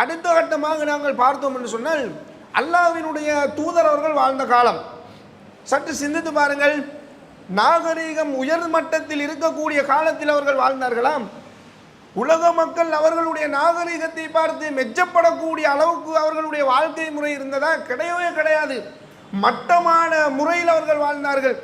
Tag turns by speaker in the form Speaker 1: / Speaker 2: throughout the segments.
Speaker 1: அடுத்த கட்டமாக நாங்கள் பார்த்தோம் என்று சொன்னால் அல்லாவினுடைய தூதர் அவர்கள் வாழ்ந்த காலம். சற்று சிந்தித்து பாருங்கள் நாகரீகம் உயர் மட்டத்தில் இருக்கக்கூடிய காலத்தில் அவர்கள் வாழ்ந்தார்களாம். உலக மக்கள் அவர்களுடைய நாகரீகத்தை பார்த்து மெச்சப்படக்கூடிய அளவுக்கு அவர்களுடைய வாழ்க்கை முறை இருந்ததா? கிடையவே கிடையாது. மட்டமான முறையில் அவர்கள் வாழ்ந்தார்கள்.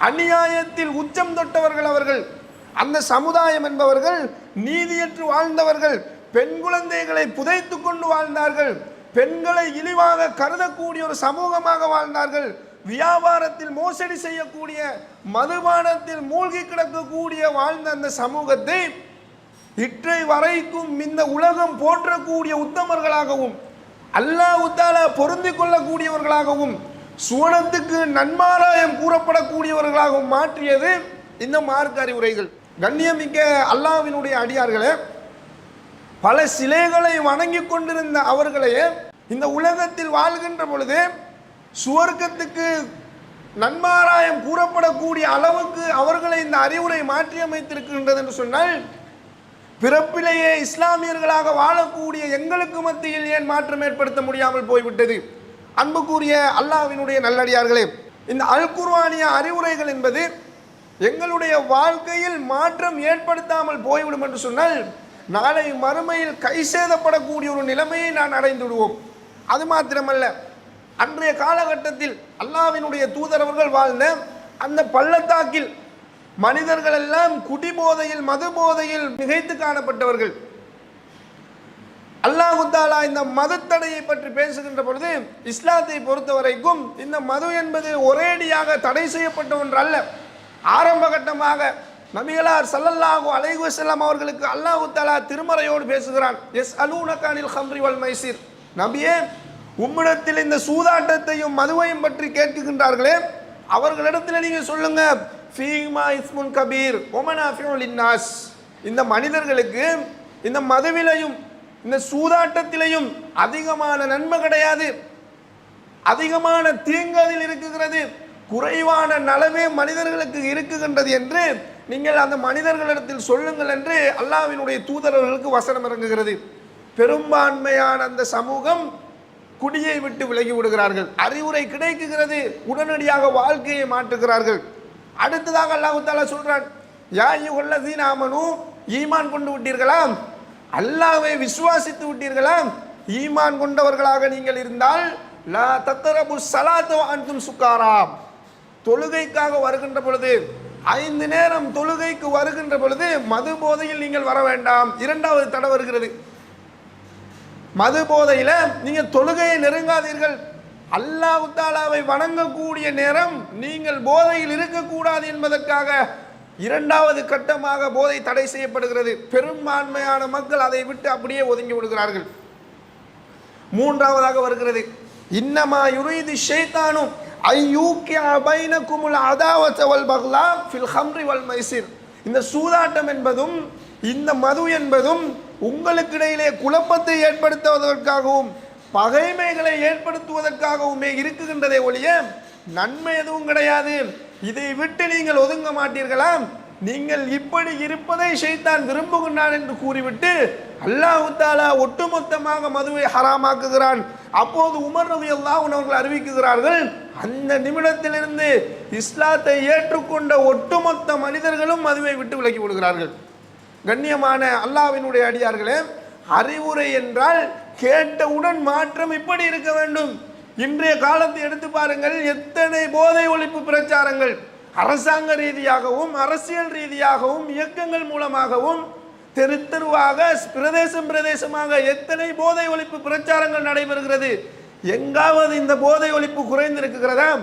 Speaker 1: அநியாயத்தில் உச்சம் தொட்டவர்கள் அவர்கள். அந்த சமுதாயம் என்பவர்கள் நீதியற்று வாழ்ந்தவர்கள். பெண் குழந்தைகளை புதைத்து கொண்டு வாழ்ந்தார்கள். பெண்களை இழிவாக கருதக்கூடிய ஒரு சமூகமாக வாழ்ந்தார்கள். வியாபாரத்தில் மோசடி செய்யக்கூடிய மதுபானத்தில் மூழ்கி கிடக்கக்கூடிய வாழ்ந்த அந்த சமூகத்தை இற்றை வரைக்கும் இந்த உலகம் போற்றக்கூடிய உத்தமர்களாகவும் அல்லாஹ் பொருந்தி கொள்ளக்கூடியவர்களாகவும் சுவனத்துக்கு நன்மாராயம் கூறப்படக்கூடியவர்களாகவும் மாற்றியது இந்த மார்க்க அறிவுரைகள் கண்ணியமிக்க அல்லாவினுடைய அடியார்களே பல சிலைகளை வணங்கி கொண்டிருந்த அவர்களையே இந்த உலகத்தில் வாழ்கின்ற பொழுது சுவர்க்கத்துக்கு நன்மாராயம் கூறப்படக்கூடிய அளவுக்கு அவர்களை இந்த அறிவுரை மாற்றி அமைத்திருக்கின்றது என்று சொன்னால் பிறப்பிலேயே இஸ்லாமியர்களாக வாழக்கூடிய எங்களுக்கு மத்தியில் ஏன் மாற்றம் ஏற்படுத்த முடியாமல் போய்விட்டது? அன்புக்குரிய அல்லாவினுடைய நல்லடியார்களே இந்த அல் குர்வானிய அறிவுரைகள் என்பது எங்களுடைய வாழ்க்கையில் மாற்றம் ஏற்படுத்தாமல் போய்விடும் என்று சொன்னால் நாளை மறுமையில் கை சேதப்படக்கூடிய ஒரு நிலைமையை நான் அடைந்து விடுவோம் அது மாத்திரமல்ல அன்றைய காலகட்டத்தில் அல்லாவினுடைய தூதரவர்கள் வாழ்ந்த அந்த பள்ளத்தாக்கில் மனிதர்கள் எல்லாம் குடிபோதையில் மது போதையில் மிகைத்து காணப்பட்டவர்கள். அல்லாஹு தாலா இந்த மதத்தடையை பற்றி பேசுகின்ற பொழுது இஸ்லாத்தை பொறுத்த வரைக்கும் இந்த மது என்பது ஒரேடியாக தடை செய்யப்பட்ட ஒன்று அல்ல ஆரம்ப கட்டமாக நபிகளார் சல்லல்லாஹு அலைகு செல்லம் அவர்களுக்கு அல்லாஹு தலா திருமறையோடு பேசுகிறான். எஸ் அலூனகானில் ஹம்ரி வல் மைசீர். நபியே உம்மிடத்தில் இந்த சூதாட்டத்தையும் மதுவையும் பற்றி கேட்குகின்றார்களே அவர்களிடத்தில் நீங்க சொல்லுங்க. ஃபீமா இஸ்முன் கபீர் ஒமனாஃபியுல் இன்னாஸ் இந்த மனிதர்களுக்கு இந்த மதுவிலையும் இந்த சூதாட்டத்திலையும் அதிகமான நன்மை கிடையாது. அதிகமான தீங்கு அதில் இருக்குகிறது குறைவான நலமே மனிதர்களுக்கு இருக்குகின்றது என்று நீங்கள் அந்த மனிதர்களிடத்தில் சொல்லுங்கள் என்று அல்லாஹ்வினுடைய தூதரர்களுக்கு வசனம் இறங்குகிறது. பெரும்பான்மையான அந்த சமூகம் குடியை விட்டு விலகி விடுகிறார்கள். அறிவுரை கிடைக்குகிறது உடனடியாக வாழ்க்கையை மாற்றுகிறார்கள். அடுத்ததாக அல்லாஹு தாலா சொல்றான் யா யுகல்லதீன ஆமனு ஈமான் கொண்டு விட்டீர்களாம்? அல்லாவை விசுவாசித்து விட்டீர்களாம்? ஈமான் கொண்டவர்களாக நீங்கள் இருந்தால் லா தத்தரபு சலாத்து அன்தும் சுக்காராம். தொழுகைக்காக வருகின்ற பொழுது ஐந்து நேரம் தொழுகைக்கு வருகின்ற பொழுது மது போதையில் நீங்கள் வர வேண்டாம். இரண்டாவது தடை வருகிறது. மது போதையில் நீங்கள் தொழுகையை நெருங்காதீர்கள். அல்லாஹ் தாலாவை வணங்கக்கூடிய நேரம் நீங்கள் போதையில் இருக்கக்கூடாது என்பதற்காக இரண்டாவது கட்டமாக போதை தடை செய்யப்படுகிறது. பெரும்பான்மையான மக்கள் அதை விட்டு அப்படியே ஒதுங்கி விடுகிறார்கள். மூன்றாவதாக வருகிறது. இன்னமா யுரீது ஷைத்தானும் ஐயூக்கிய பைனகுமுல் அதாவத வல் பக்லா ஃபில் ஹம்ரி வல் மைசிர். இந்த சூதாட்டம் என்பதும் இந்த மது என்பதும் உங்களுக்கு இடையிலே குழப்பத்தை ஏற்படுத்துவதற்காகவும் பகைமைகளை ஏற்படுத்துவதற்காகவுமே இருக்குகின்றதை ஒழிய நன்மை எதுவும் கிடையாது. இதை விட்டு நீங்கள் ஒதுங்க மாட்டீர்களா நீங்கள் இப்படி இருப்பதை ஷைத்தான் விரும்புகின்றான் என்று கூறிவிட்டு அல்லாஹு தாலா ஒட்டுமொத்தமாக மதுவை ஹராமாக்குகிறான். அப்போது உமர் ரவி அல்லாஹ் அவர்கள் அறிவிக்குகிறார்கள் அந்த நிமிடத்திலிருந்து இஸ்லாத்தை ஏற்றுக்கொண்ட ஒட்டுமொத்த மனிதர்களும் மதுவை விட்டு விலக்கி விடுகிறார்கள். கண்ணியமான அல்லாவினுடைய அடியார்களே அறிவுரை என்றால் கேட்டவுடன் மாற்றம் இப்படி இருக்க வேண்டும். இன்றைய காலத்தை எடுத்து பாருங்கள் எத்தனை போதை ஒழிப்பு பிரச்சாரங்கள். அரசாங்க ரீதியாகவும் அரசியல் ரீதியாகவும் இயக்கங்கள் மூலமாகவும் தெரு தெருவாக பிரதேசம் பிரதேசமாக எத்தனை போதை ஒழிப்பு பிரச்சாரங்கள் நடைபெறுகிறது? எங்காவது இந்த போதை ஒழிப்பு குறைந்திருக்கிறதா?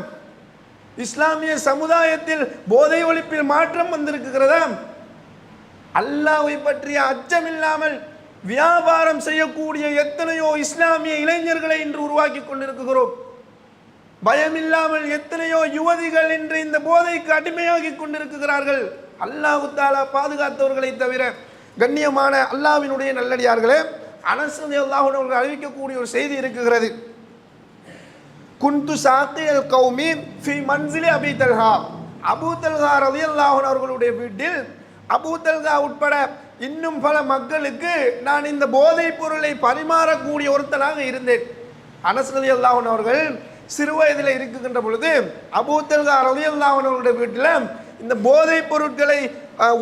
Speaker 1: இஸ்லாமிய சமுதாயத்தில் போதை ஒழிப்பில் மாற்றம் வந்திருக்கிறதா? அல்லாவை பற்றிய அச்சம் இல்லாமல் வியாபாரம் செய்யக்கூடிய எத்தனையோ இஸ்லாமிய இளைஞர்களை இன்று உருவாக்கி கொண்டிருக்கிறோம். பயமில்லாமல் எத்தனையோ யுவதிகள் இன்று இந்த போதைக்கு அடிமையாகி கொண்டிருக்கிறார்கள். அல்லாஹு தாலா பாதுகாத்தவர்களை தவிர கண்ணியமான அல்லாவினுடைய நல்லடியார்களே அனசு அல்லாஹுடன் அறிவிக்கக்கூடிய ஒரு செய்தி இருக்குகிறது குந்து சாத்தியல் கௌமி ஃபி மன்சிலி அபி தல்ஹா. அபு தல்ஹா ரவி அன்ஹு அவர்களுடைய வீட்டில் அபு தல்ஹா உட்பட இன்னும் பல மக்களுக்கு நான் இந்த போதைப் பொருளை பரிமாறக்கூடிய ஒருத்தனாக இருந்தேன். அனஸ்ரதி அல்லாஹன் அவர்கள் சிறு வயதில் இருக்குகின்ற பொழுது அபூத்தல்கா ரதி வீட்டில் இந்த போதைப் பொருட்களை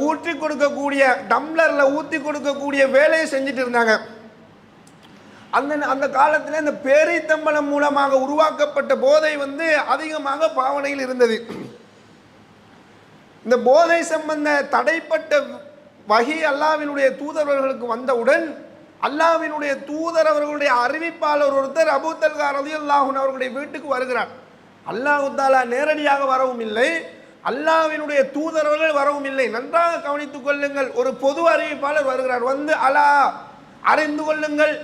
Speaker 1: ஊற்றி கொடுக்கக்கூடிய டம்ளரில் ஊற்றி கொடுக்கக்கூடிய வேலையை செஞ்சுட்டு இருந்தாங்க. அந்த அந்த காலத்தில் இந்த பேரித்தம்பலம் மூலமாக உருவாக்கப்பட்ட போதை வந்து அதிகமாக பாவனையில் இருந்தது. இந்த போதை சம்பந்த தடைப்பட்ட வகி அல்லாவினுடைய தூதர்களுக்கு வந்தவுடன் அல்லாவினுடைய தூதர் அவர்களுடைய அறிவிப்பாளர் ஒருத்தர் அபூத்தல்கா ரதி அல்லாஹூன் அவர்களுடைய வீட்டுக்கு வருகிறார். அல்லாஹு தாலா நேரடியாக வரவும் இல்லை. அல்லாவினுடைய தூதரவர்கள் வரவும் இல்லை. நன்றாக கவனித்துக் கொள்ளுங்கள். ஒரு பொது அறிவிப்பாளர் வருகிறார். வந்து அலா அறிந்து கொள்ளுங்கள்.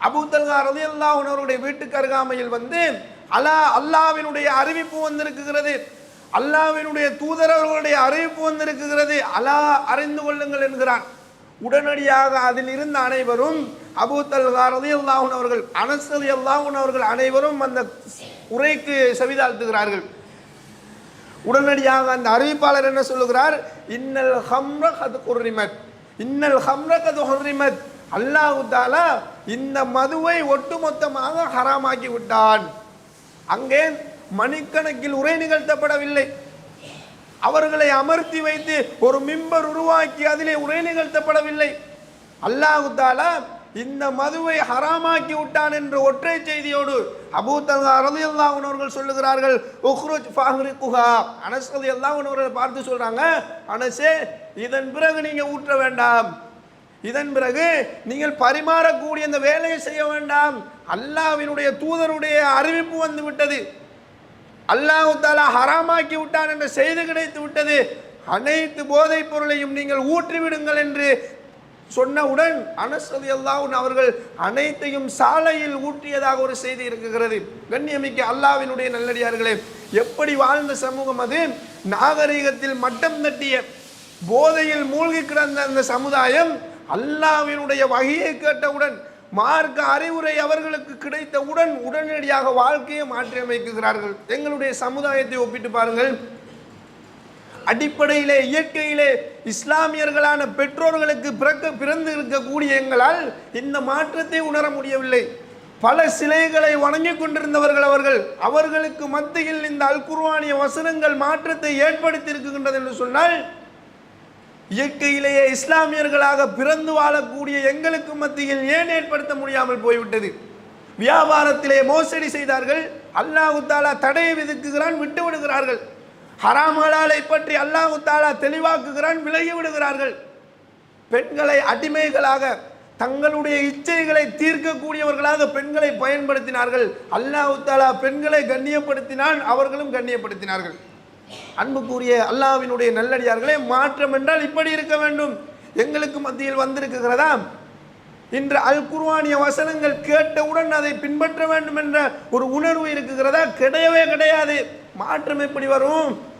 Speaker 1: அபூத்தல்கா ரதி அல்லாஹூன் அவருடைய வீட்டுக்கு அருகாமையில் வந்து அலா அல்லாவினுடைய அறிவிப்பு வந்திருக்குகிறது அல்லாவினுடைய தூதரவர்களுடைய அறிவிப்பு வந்திருக்குகிறது அலா அறிந்து கொள்ளுங்கள் என்கிறான். உடனடியாக அதில் இருந்த அனைவரும் அபூத்தல் ரதி அல்லாஹன் அவர்கள் அனஸ் அலி அல்லாஹன் அவர்கள் அனைவரும் அந்த உரைக்கு செவிதாழ்த்துகிறார்கள். உடனடியாக அந்த அறிவிப்பாளர் என்ன சொல்லுகிறார்? இன்னல் ஹம்ரகத் குர்ரிமத் இன்னல் ஹம்ரகத் ஹுர்ரிமத் அல்லாஹு தாலா இந்த மதுவை ஒட்டுமொத்தமாக ஹராமாக்கி விட்டான். அங்கே மணிக்கணக்கில் உரை நிகழ்த்தப்படவில்லை. அவர்களை அமர்த்தி வைத்து ஒரு மிம்பர் உருவாக்கி அதிலே உரை நிகழ்த்தப்படவில்லை. அல்லாஹு தாலா இந்த மதுவை ஹராமாக்கி விட்டான் என்ற ஒற்றை செய்தியோடு அபூ அரது ரலியல்லாஹு அன்ஹு சொல்லுகிறார்கள் உஹ்ருஜ் ஃபஹ்ரிகுஹா. அனஸ் ரலியல்லாஹு எல்லா உணவர்கள் பார்த்து சொல்கிறாங்க அனசே இதன் பிறகு நீங்கள் ஊற்ற வேண்டாம். இதன் பிறகு நீங்கள் பரிமாறக்கூடிய இந்த வேலையை செய்ய வேண்டாம். அல்லாவினுடைய தூதருடைய அறிவிப்பு வந்து விட்டது. அல்லாஹு தாலா ஹராமாக்கி விட்டான் என்ற செய்தி கிடைத்து விட்டது. அனைத்து போதைப் பொருளையும் நீங்கள் ஊற்றிவிடுங்கள் என்று சொன்னவுடன் அனசதி அல்லாவுன் அவர்கள் அனைத்தையும் சாலையில் ஊற்றியதாக ஒரு செய்தி இருக்குகிறது கண்ணியமிக்க அல்லாவினுடைய நல்லடியார்களே எப்படி வாழ்ந்த சமூகம் அது? நாகரிகத்தில் மட்டம் தட்டிய போதையில் மூழ்கி கிடந்த அந்த சமுதாயம் அல்லாவினுடைய வகையை கேட்டவுடன் மார்க்க அறிவுரை அவர்களுக்கு கிடைத்தவுடன் உடனடியாக வாழ்க்கையை மாற்றியமைக்குகிறார்கள். எங்களுடைய சமுதாயத்தை ஒப்பிட்டு பாருங்கள். அடிப்படையிலே இயற்கையிலே இஸ்லாமியர்களான பெற்றோர்களுக்கு பிறக்க பிறந்து இருக்கக்கூடிய எங்களால் இந்த மாற்றத்தை உணர முடியவில்லை. பல சிலைகளை வணங்கிக் கொண்டிருந்தவர்கள் அவர்கள் அவர்களுக்கு மத்தியில் இந்த அல்குர்வானிய வசனங்கள் மாற்றத்தை ஏற்படுத்தி இருக்கின்றது என்று சொன்னால் இயற்கையிலேயே இஸ்லாமியர்களாக பிறந்து வாழக்கூடிய எங்களுக்கு மத்தியில் ஏன் ஏற்படுத்த முடியாமல் போய்விட்டது? வியாபாரத்திலே மோசடி செய்தார்கள். அல்லாஹு தாலா தடையை விதிக்குகிறான் விட்டு விடுகிறார்கள். ஹராமலாலை பற்றி அல்லாஹு தாலா தெளிவாக்குகிறான் விலகி விடுகிறார்கள். பெண்களை அடிமைகளாக தங்களுடைய இச்சைகளை தீர்க்கக்கூடியவர்களாக பெண்களை பயன்படுத்தினார்கள். அல்லாஹு தாலா பெண்களை கண்ணியப்படுத்தினால் அவர்களும் கண்ணியப்படுத்தினார்கள். அன்புக்குரிய அல்லாஹ்வினுடைய நல்லடியார்களே மாற்றம் என்றால் இப்படி இருக்க வேண்டும். எங்களுக்கு மத்தியில் வந்திருக்கிறதா? இன்று அல் குர்வானிய வசனங்கள் கேட்டவுடன் அதை பின்பற்ற வேண்டும் என்ற ஒரு உணர்வு இருக்குகிறதா? கிடையவே கிடையாது. மாற்றம் எப்படி வரும்?